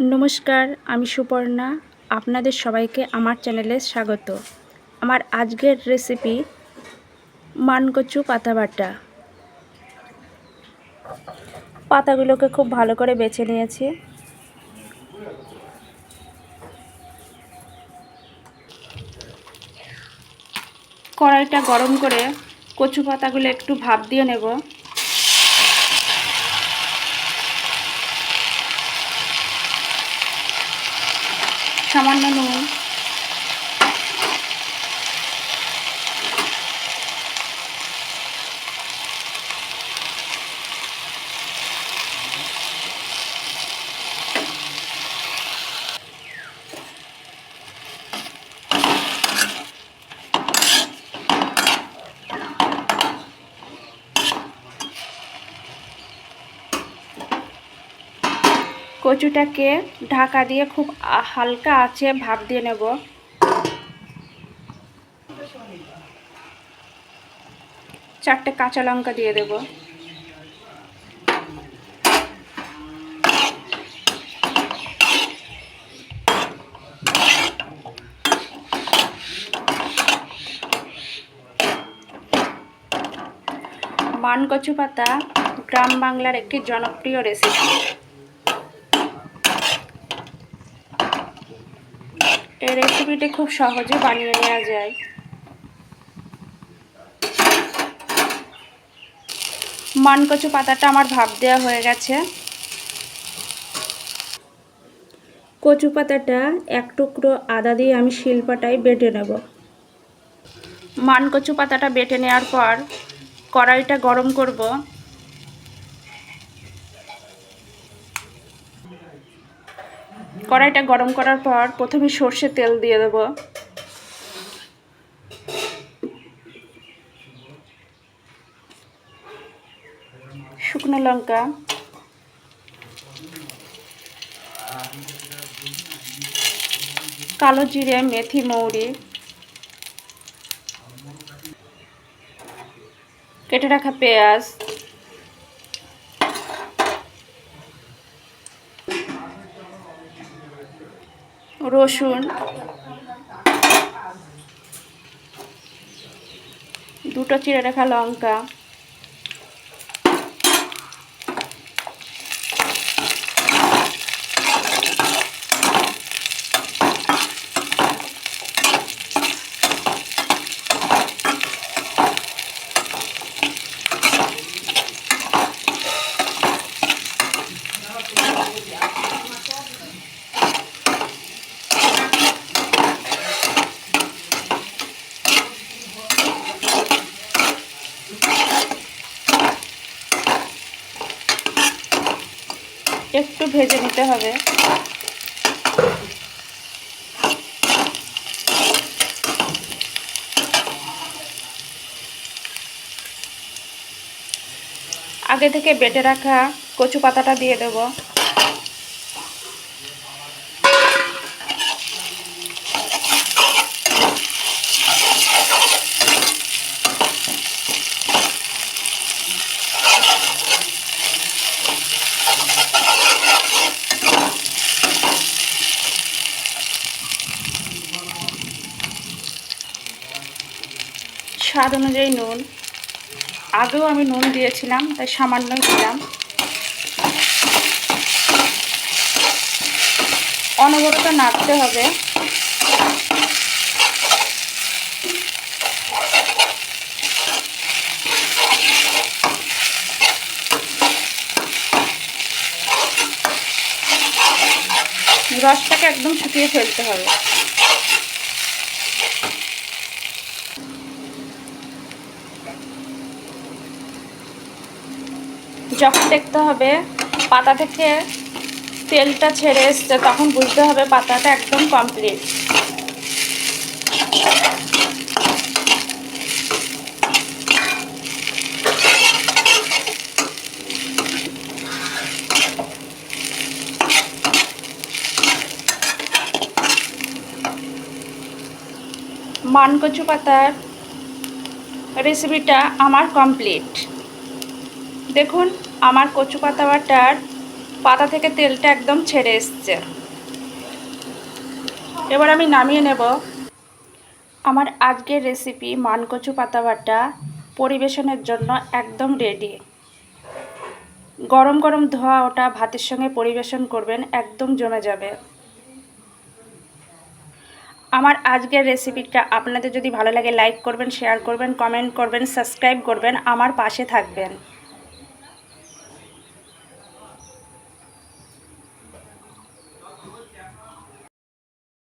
নমস্কার, আমি সুপর্ণা। আপনাদের সবাইকে আমার চ্যানেলে স্বাগত। আমার আজকের রেসিপি মানকচু পাতা বাটা পাতাগুলোকে খুব ভালো করে বেছে নিয়েছি। কড়াইটা গরম করে কচু পাতাগুলো একটু ভাপ দিয়ে নেব। সামান্য নুন কচুটাকে ঢাকা দিয়ে খুব হালকা আছে ভাপ দিয়ে নেব। চারটে কাঁচা লঙ্কা দিয়ে দেব। মান কচু পাতা গ্রাম বাংলার একটি জনপ্রিয় রেসিপি এই রেসিপিটি খুব সহজে বানিয়ে নেওয়া যায়। মানকচু পাতাটা আমার ভাপ দেওয়া হয়ে গেছে। কচু পাতাটা এক টুকরো আদা দিয়ে আমি শিলপাটায় বেটে নেব। মানকচু পাতাটা বেটে নেওয়ার পর কড়াইটা গরম করব। কড়াইটা গরম করার পর প্রথমে সর্ষে তেল দিয়ে দেব। শুকনো লঙ্কা। কালো জিরে, মেথি, মৌরি। কেটে রাখা পেঁয়াজ। রসুন। দুটো চিড়ে রাখা লঙ্কা। একটু ভেজে নিতে হবে। আগে থেকে বেটে রাখা কচু পাতাটা দিয়ে দেব। স্বাদ অনুযায়ী নুন। আগেও আমি নুন দিয়েছিলাম, তাই সামান্যই দিলাম। অনবরত নাড়তে হবে। রসটাকে একদম শুকিয়ে ফেলতে হবে। যখন দেখতে হবে পাতা থেকে তেলটা ছেড়ে এসছে, তখন বুঝতে হবে পাতাটা একদম কমপ্লিট মানকচু পাতার রেসিপিটা আমার কমপ্লিট দেখুন আমার কচু পাতা বাটার পাতা থেকে তেলটা একদম ছেড়ে এসছে। এবার আমি নামিয়ে নেব। আমার আজকের রেসিপি মানকচু পাতা বাটা পরিবেশনের জন্য একদম রেডি গরম গরম ধোয়া ওটা ভাতের সঙ্গে পরিবেশন করবেন, একদম জমে যাবে। আমার আজকের রেসিপিটা আপনাদের যদি ভালো লাগে লাইক করবেন শেয়ার করবেন কমেন্ট করবেন সাবস্ক্রাইব করবেন, আমার পাশে থাকবেন।